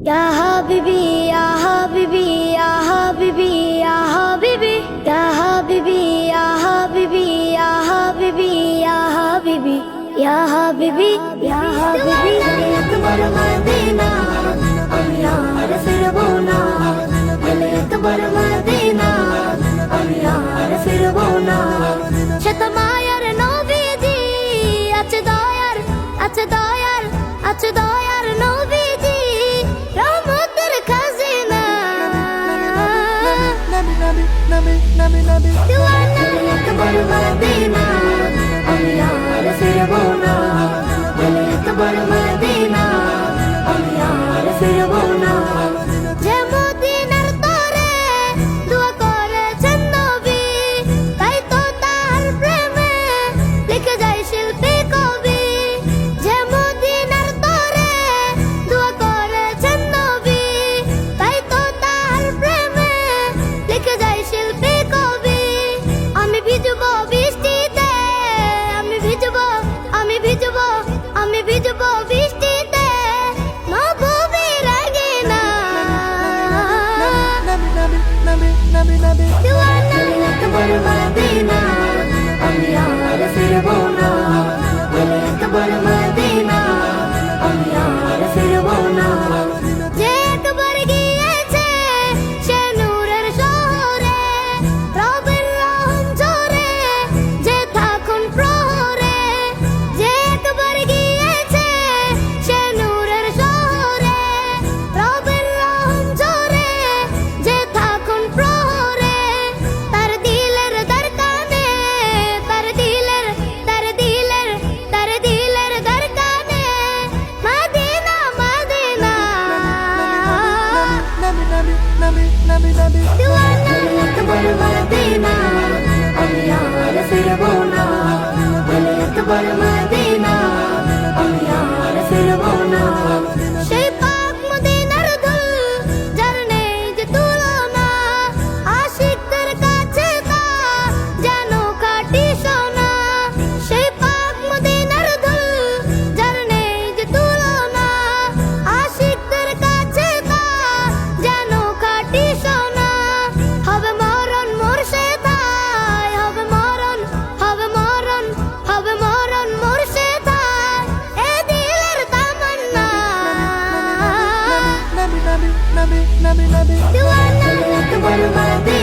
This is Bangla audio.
Ya Habibi, Ya Habibi, Ya Habibi, Ya Habibi, Ya Habibi, Ya Habibi, Ya Habibi, Ya Habibi, Ya Habibi, Ya Habibi, তোমার মদিনা আমি আর ফিরব না বলে তোমার মদিনা আমি আর ফিরব না শত মায়ার নবীজি আছে দয়ার আছে দয়ার আছে দয়ার nabi nabi nabi nabi Yıllar nerede kabarmadı inan Onu yâre firavuna freedom of what will be?